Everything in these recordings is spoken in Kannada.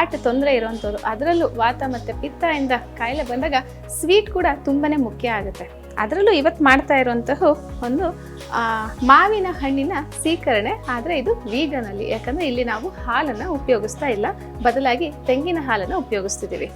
ಹಾರ್ಟ್ ತೊಂದರೆ ಇರುವಂಥವ್ರು ಅದರಲ್ಲೂ ವಾತ ಮತ್ತು ಪಿತ್ತದಿಂದ ಕಾಯಿಲೆ ಬಂದಾಗ ಸ್ವೀಟ್ ಕೂಡ ತುಂಬಾ ಮುಖ್ಯ ಆಗುತ್ತೆ. ಅದರಲ್ಲೂ ಇವತ್ತು ಮಾಡ್ತಾ ಇರುವಂತಹ ಒಂದು ಮಾವಿನ ಹಣ್ಣಿನ ಸೀಕರಣೆ ಆದರೆ ಇದು ವೀಗನಲ್ಲಿ ಯಾಕಂದರೆ ಇಲ್ಲಿ ನಾವು ಹಾಲನ್ನು ಉಪಯೋಗಿಸ್ತಾ ಇಲ್ಲ. ಬದಲಾಗಿ ತೆಂಗಿನ ಹಾಲನ್ನು ಉಪಯೋಗಿಸ್ತಿದ್ದೀವಿ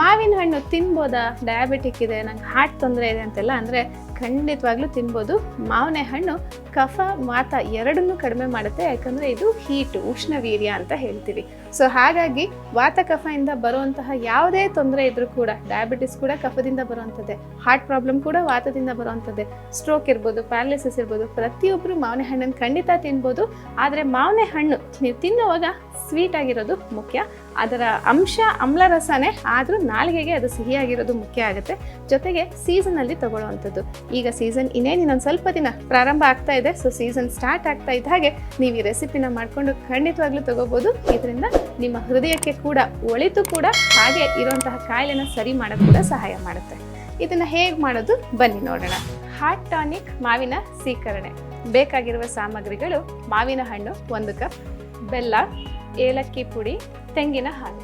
ಮಾವಿನ ಹಣ್ಣು ತಿನ್ಬೋದಾ? ಡಯಾಬಿಟಿಕ್ ಇದೆ, ನಂಗೆ ಹಾರ್ಟ್ ತೊಂದರೆ ಇದೆ ಅಂತೆಲ್ಲ ಅಂದರೆ ಖಂಡಿತವಾಗ್ಲೂ ತಿನ್ಬೋದು. ಮಾವಿನ ಹಣ್ಣು ಕಫ, ಮಾತ ಎರಡನ್ನೂ ಕಡಿಮೆ ಮಾಡುತ್ತೆ. ಯಾಕಂದರೆ ಇದು ಹೀಟು ಉಷ್ಣವೀರ್ಯ ಅಂತ ಹೇಳ್ತೀವಿ. ಸೊ ಹಾಗಾಗಿ ವಾತ ಕಫದಿಂದ ಬರುವಂತಹ ಯಾವುದೇ ತೊಂದರೆ ಇದ್ರೂ ಕೂಡ ಡಯಾಬಿಟಿಸ್ ಕೂಡ ಕಫದಿಂದ ಬರುವಂಥದ್ದೇ. ಹಾರ್ಟ್ ಪ್ರಾಬ್ಲಮ್ ಕೂಡ ವಾತದಿಂದ ಬರುವಂಥದ್ದೇ. ಸ್ಟ್ರೋಕ್ ಇರ್ಬೋದು ಪ್ಯಾರಾಲಿಸಿಸ್ ಇರ್ಬೋದು ಪ್ರತಿಯೊಬ್ಬರು ಮಾವಿನ ಹಣ್ಣನ್ನು ಖಂಡಿತ ತಿನ್ಬೋದು. ಆದರೆ ಮಾವಿನ ಹಣ್ಣು ನೀವು ತಿನ್ನುವಾಗ ಸ್ವೀಟ್ ಆಗಿರೋದು ಮುಖ್ಯ. ಅದರ ಅಂಶ ಅಮ್ಲ ರಸನೇ, ಆದರೂ ನಾಲಿಗೆಗೆ ಅದು ಸಿಹಿಯಾಗಿರೋದು ಮುಖ್ಯ ಆಗುತ್ತೆ. ಜೊತೆಗೆ ಸೀಸನಲ್ಲಿ ತಗೊಳ್ಳುವಂಥದ್ದು. ಈಗ ಸೀಸನ್ ಇನ್ನೇನು ಇನ್ನೊಂದು ಸ್ವಲ್ಪ ದಿನ ಪ್ರಾರಂಭ ಆಗ್ತಾ ಇದೆ. ಸೊ ಸೀಸನ್ ಸ್ಟಾರ್ಟ್ ಆಗ್ತಾ ಇದ್ದ ಹಾಗೆ ನೀವು ಈ ರೆಸಿಪಿನ ಮಾಡಿಕೊಂಡು ಖಂಡಿತವಾಗ್ಲೂ ತಗೋಬೋದು. ಇದರಿಂದ ನಿಮ್ಮ ಹೃದಯಕ್ಕೆ ಕೂಡ, ಒಳಿತು ಕೂಡ ಹಾಗೆ ಇರುವಂತಹ ಕಾಯಿಲೆನ ಸರಿ ಮಾಡೋದು ಕೂಡ ಸಹಾಯ ಮಾಡುತ್ತೆ. ಇದನ್ನು ಹೇಗೆ ಮಾಡೋದು? ಬನ್ನಿ ನೋಡೋಣ. ಹಾಟ್ ಟಾನಿಕ್ ಮಾವಿನ ಸೀಕರಣೆ. ಬೇಕಾಗಿರುವ ಸಾಮಗ್ರಿಗಳು ಮಾವಿನ ಹಣ್ಣು ಒಂದು ಕಪ್ ಬೆಲ್ಲ, ಏಲಕ್ಕಿ ಪುಡಿ, ತೆಂಗಿನ ಹಾಲು.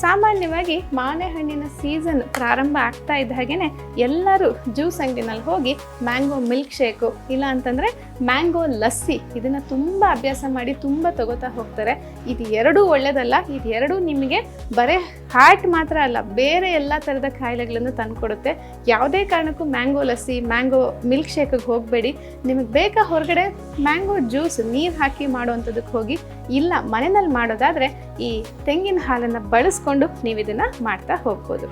ಸಾಮಾನ್ಯವಾಗಿ ಮಾವಿನ ಹಣ್ಣಿನ ಸೀಸನ್ ಪ್ರಾರಂಭ ಆಗ್ತಾ ಇದ್ದ ಹಾಗೆಯೇ ಎಲ್ಲರೂ ಜ್ಯೂಸ್ ಅಂಗಡಿನಲ್ಲಿ ಹೋಗಿ ಮ್ಯಾಂಗೋ ಮಿಲ್ಕ್ ಶೇಕು ಇಲ್ಲ ಅಂತಂದರೆ ಮ್ಯಾಂಗೋ ಲಸ್ಸಿ, ಇದನ್ನು ತುಂಬ ಅಭ್ಯಾಸ ಮಾಡಿ ತುಂಬ ತಗೋತಾ ಹೋಗ್ತಾರೆ. ಇದು ಎರಡೂ ಒಳ್ಳೆಯದಲ್ಲ ಇದು ಎರಡೂ ನಿಮಗೆ ಬರೇ ಹಾರ್ಟ್ ಮಾತ್ರ ಅಲ್ಲ, ಬೇರೆ ಎಲ್ಲ ಥರದ ಕಾಯಿಲೆಗಳನ್ನು ತಂದುಕೊಡುತ್ತೆ. ಯಾವುದೇ ಕಾರಣಕ್ಕೂ ಮ್ಯಾಂಗೋ ಲಸ್ಸಿ, ಮ್ಯಾಂಗೋ ಮಿಲ್ಕ್ ಶೇಕಿಗೆ ಹೋಗಬೇಡಿ. ನಿಮಗೆ ಬೇಕಾ ಹೊರಗಡೆ ಮ್ಯಾಂಗೋ ಜ್ಯೂಸ್ ನೀರು ಹಾಕಿ ಮಾಡುವಂಥದ್ದಕ್ಕೆ ಹೋಗಿ, ಇಲ್ಲ ಮನೆಯಲ್ಲಿ ಮಾಡೋದಾದರೆ ಈ ತೆಂಗಿನ ಹಾಲನ್ನು ಬಳಸ್ಕೊಂಡು ನೀವು ಇದನ್ನು ಮಾಡ್ತಾ ಹೋಗ್ಬೋದು.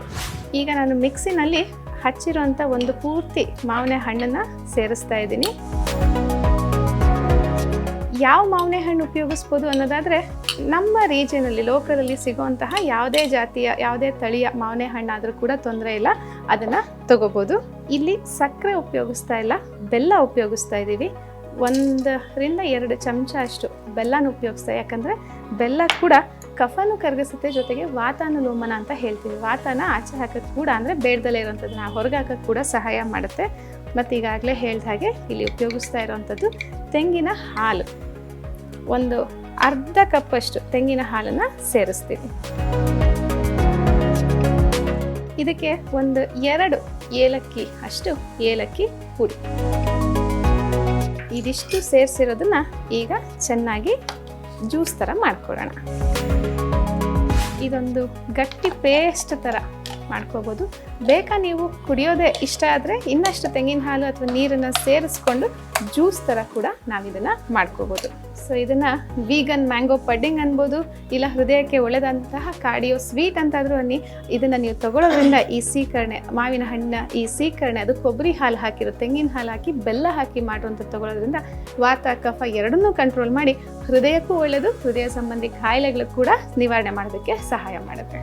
ಈಗ ನಾನು ಮಿಕ್ಸಿನಲ್ಲಿ ಹಚ್ಚಿರೋಂಥ ಒಂದು ಪೂರ್ತಿ ಮಾವಿನ ಹಣ್ಣನ್ನು ಸೇರಿಸ್ತಾ ಇದ್ದೀನಿ. ಯಾವ ಮಾವಿನ ಹಣ್ಣು ಉಪಯೋಗಿಸ್ಬೋದು ಅನ್ನೋದಾದರೆ ನಮ್ಮ ರೀಜನಲ್ಲಿ ಲೋಕಲಲ್ಲಿ ಸಿಗುವಂತಹ ಯಾವುದೇ ಜಾತಿಯ, ಯಾವುದೇ ತಳಿಯ ಮಾವಿನ ಹಣ್ಣಾದರೂ ಕೂಡ ತೊಂದರೆ ಇಲ್ಲ. ಅದನ್ನು ತಗೋಬೋದು. ಇಲ್ಲಿ ಸಕ್ಕರೆ ಉಪಯೋಗಿಸ್ತಾ ಇಲ್ಲ, ಬೆಲ್ಲ ಉಪಯೋಗಿಸ್ತಾ ಇದ್ದೀವಿ. ಒಂದರಿಂದ ಎರಡು ಚಮಚ ಅಷ್ಟು ಬೆಲ್ಲನ ಉಪಯೋಗಿಸ್ತಾ, ಯಾಕಂದರೆ ಬೆಲ್ಲ ಕೂಡ ಕಫನು ಕರಗಿಸುತ್ತೆ ಜೊತೆಗೆ ವಾತಾನುಲೋಮನ ಅಂತ ಹೇಳ್ತೀವಿ. ವಾತಾನ ಆಚೆ ಹಾಕೋದು ಕೂಡ ಅಂದರೆ ಬೇಡದಲ್ಲೇ ಹೊರಗೆ ಹಾಕೋಕ್ಕೆ ಕೂಡ ಸಹಾಯ ಮಾಡುತ್ತೆ. ಮತ್ತು ಈಗಾಗಲೇ ಹೇಳ್ದ ಹಾಗೆ ಇಲ್ಲಿ ಉಪಯೋಗಿಸ್ತಾ ಇರೋವಂಥದ್ದು ತೆಂಗಿನ ಹಾಲು. ಒಂದು ಅರ್ಧ ಕಪ್ಪಷ್ಟು ತೆಂಗಿನ ಹಾಲನ್ನು ಸೇರಿಸ್ತೀವಿ. ಇದಕ್ಕೆ ಒಂದು ಎರಡು ಏಲಕ್ಕಿ, ಅಷ್ಟು ಏಲಕ್ಕಿ ಪುಡಿ. ಇದಿಷ್ಟು ಸೇರಿಸಿರೋದನ್ನ ಈಗ ಚೆನ್ನಾಗಿ ಜ್ಯೂಸ್ ಥರ ಮಾಡ್ಕೊಳ್ಳೋಣ. ಇದೊಂದು ಗಟ್ಟಿ ಪೇಸ್ಟ್ ಥರ ಮಾಡ್ಕೋಬೋದು. ಬೇಕಾ ನೀವು ಕುಡಿಯೋದೇ ಇಷ್ಟ ಆದರೆ ಇನ್ನಷ್ಟು ತೆಂಗಿನ ಹಾಲು ಅಥವಾ ನೀರನ್ನು ಸೇರಿಸ್ಕೊಂಡು ಜ್ಯೂಸ್ ಥರ ಕೂಡ ನಾವಿದನ್ನು ಮಾಡ್ಕೋಬೋದು. ಸೊ ಇದನ್ನು ವೀಗನ್ ಮ್ಯಾಂಗೋ ಪಡ್ಡಿಂಗ್ ಅನ್ಬೋದು, ಇಲ್ಲ ಹೃದಯಕ್ಕೆ ಒಳ್ಳೆದಂತಹ ಕಾರ್ಡಿಯೋ ಸ್ವೀಟ್ ಅಂತಾದರೂ ಅನ್ನಿ, ಇದನ್ನು ನೀವು ತಗೊಳ್ಳೋದ್ರಿಂದ ಈ ಸೀಕರಣೆ, ಮಾವಿನ ಹಣ್ಣಿನ ಈ ಸೀಕರಣೆ, ಅದು ಕೊಬ್ಬರಿ ಹಾಲು ಹಾಕಿರೋ ತೆಂಗಿನ ಹಾಲು ಹಾಕಿ, ಬೆಲ್ಲ ಹಾಕಿ ಮಾಡುವಂಥ ತಗೊಳ್ಳೋದ್ರಿಂದ ವಾತ, ಕಫ ಎರಡನ್ನೂ ಕಂಟ್ರೋಲ್ ಮಾಡಿ ಹೃದಯಕ್ಕೂ ಒಳ್ಳೆಯದು ಹೃದಯ ಸಂಬಂಧಿ ಕಾಯಿಲೆಗಳು ಕೂಡ ನಿವಾರಣೆ ಮಾಡೋದಕ್ಕೆ ಸಹಾಯ ಮಾಡುತ್ತೆ.